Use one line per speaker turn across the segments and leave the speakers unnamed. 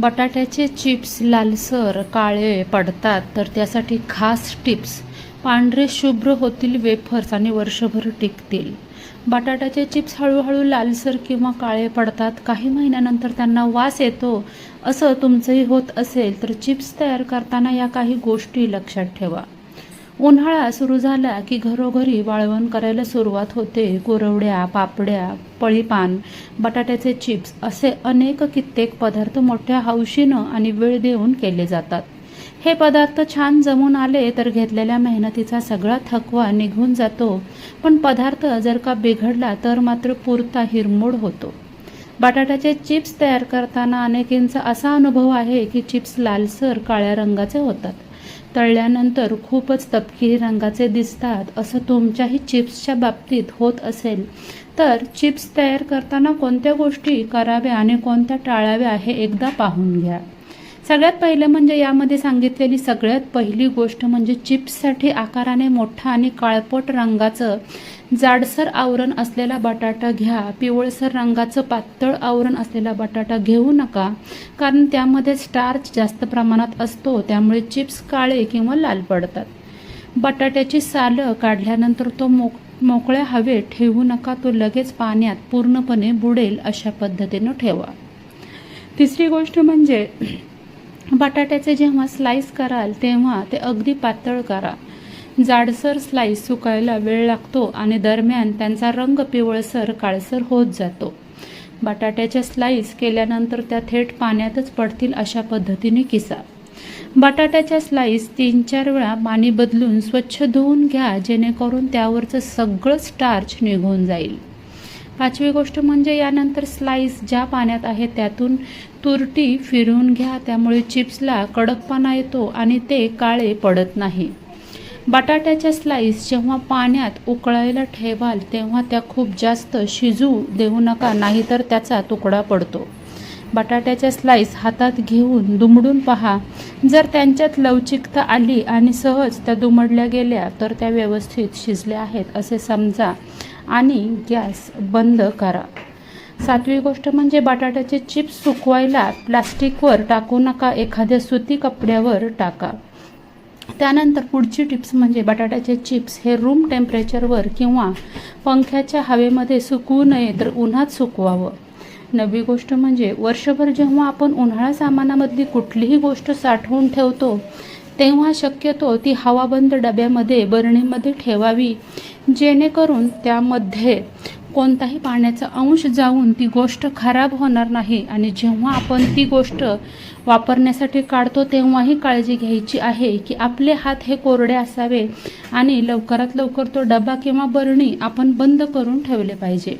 बटाट्याचे चिप्स लालसर काळे पडतात तर त्यासाठी खास टिप्स. पांढरे शुभ्र होतील वेफर्स आणि वर्षभर टिकतील. बटाट्याचे चिप्स हळूहळू लालसर किंवा काळे पडतात. काही महिन्यानंतर त्यांना वास येतो. असं तुमचंही होत असेल तर चिप्स तयार करताना या काही गोष्टी लक्षात ठेवा. उन्हाळा सुरू झाला की घरोघरी वाळवण करायला सुरुवात होते. कुरवड्या पापड्या पळीपान बटाट्याचे चिप्स असे अनेक कित्येक पदार्थ मोठ्या हौशीनं आणि वेळ देऊन केले जातात. हे पदार्थ छान जमून आले तर घेतलेल्या मेहनतीचा सगळा थकवा निघून जातो. पण पदार्थ जर का बिघडला तर मात्र पुरता हिरमोड होतो. बटाट्याचे चिप्स तयार करताना अनेकींचा असा अनुभव आहे की चिप्स लालसर काळ्या रंगाचे होतात. तळल्यानंतर खूपच तपकिरी रंगाचे दिसतात असं तुमच्याही चिप्सच्या बाबतीत होत असेल. तर चिप्स तयार करताना कोणत्या गोष्टी कराव्या आणि कोणत्या टाळाव्या हे एकदा पाहून घ्या. सगळ्यात पहिलं म्हणजे यामध्ये सांगितलेली सगळ्यात पहिली गोष्ट म्हणजे चिप्ससाठी आकाराने मोठा आणि काळपट रंगाचं जाडसर आवरण असलेला बटाटा घ्या. पिवळसर रंगाचं पातळ आवरण असलेला बटाटा घेऊ नका. कारण त्यामध्ये स्टार्च जास्त प्रमाणात असतो त्यामुळे चिप्स काळे किंवा लाल पडतात. बटाट्याची सालं काढल्यानंतर तो मोक मोकळ्या हवेत ठेवू नका तो लगेच पाण्यात पूर्णपणे बुडेल अशा पद्धतीनं ठेवा. तिसरी गोष्ट म्हणजे बटाट्याचे जेव्हा स्लाईस कराल तेव्हा ते अगदी पातळ करा. जाडसर स्लाईस सुकायला वेळ लागतो आणि दरम्यान त्यांचा रंग पिवळसर काळसर होत जातो. बटाट्याच्या स्लाईस केल्यानंतर त्या थेट पाण्यातच पडतील अशा पद्धतीने किसा. बटाट्याच्या स्लाईस तीन चार वेळा पाणी बदलून स्वच्छ धुवून घ्या जेणेकरून त्यावरचं सगळं स्टार्च निघून जाईल. पाचवी गोष्ट म्हणजे यानंतर स्लाइस ज्या पाण्यात आहे त्यातून तुरटी फिरवून घ्या. त्यामुळे चिप्सला कडकपणा येतो आणि ते काळे पडत नाही. बटाट्याच्या स्लाइस जेव्हा पाण्यात उकळायला ठेवाल तेव्हा त्या खूप जास्त शिजू देऊ नका नाहीतर त्याचा तुकडा पडतो. बटाट्याच्या स्लाइस हातात घेऊन दुमडून पहा. जर त्यांच्यात लवचिकता आली आणि सहज त्या दुमडल्या गेल्या तर त्या व्यवस्थित शिजल्या आहेत असे समजा. आणि गॅस बंद करा. सातवी गोष्ट म्हणजे बटाट्याचे चिप्स सुकवायला प्लास्टिकवर टाकू नका एखाद्या सुती कपड्यावर टाका. त्यानंतर पुढची टिप्स म्हणजे बटाट्याचे चिप्स हे रूम टेम्परेचरवर किंवा पंख्याच्या हवेमध्ये सुकवू नये तर उन्हात सुकवावं. नवी गोष्ट म्हणजे वर्षभर जेव्हा आपण उन्हाळा सामानामधली कुठलीही गोष्ट साठवून ठेवतो तेव्हा शक्यतो ती हवाबंद डब्यामध्ये बरणीमध्ये ठेवावी जेणेकरून त्यामध्ये कोणताही पाण्याचा अंश जाऊन ती गोष्ट खराब होणार नाही. आणि जेव्हा आपण ती गोष्ट वापरण्यासाठी काढतो तेव्हाही काळजी घ्यायची आहे की आपले हात हे कोरडे असावे आणि लवकरात लवकर तो डबा किंवा बरणी आपण बंद करून ठेवले पाहिजे.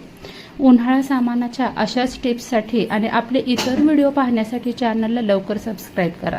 उन्हाळा सामानाच्या अशाच टिप्ससाठी आणि आपले इतर व्हिडिओ पाहण्यासाठी चॅनलला लवकर सबस्क्राईब करा.